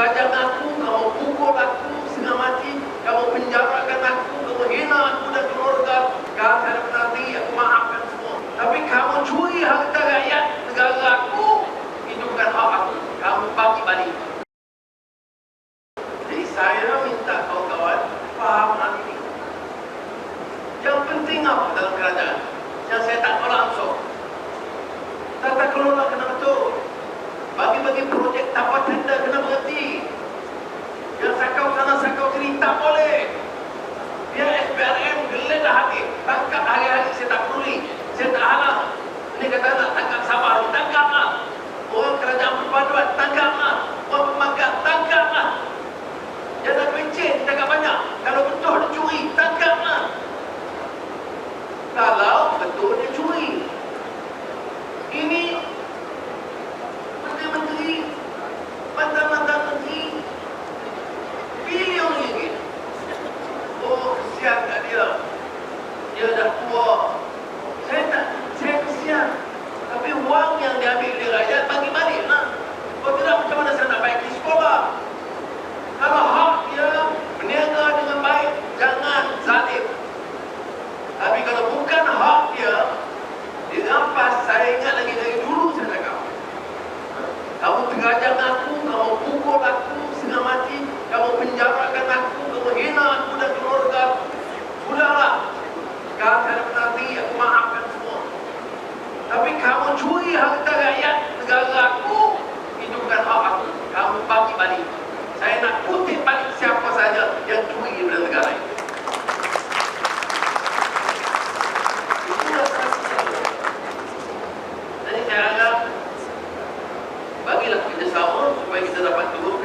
kerajaan aku, kamu pukul aku sehingga mati, kamu penjarakan aku, kamu hina aku dan keluarga, kamu tidak nanti aku maafkan semua. Tapi kamu curi harta rakyat negara aku, itu bukan hak aku. Kamu bagi balik. Jadi saya minta kawan-kawan faham hal ini. Yang penting apa dalam kerajaan? তিনি তা বলে Deus é tua dessa onde vai me dar a parte do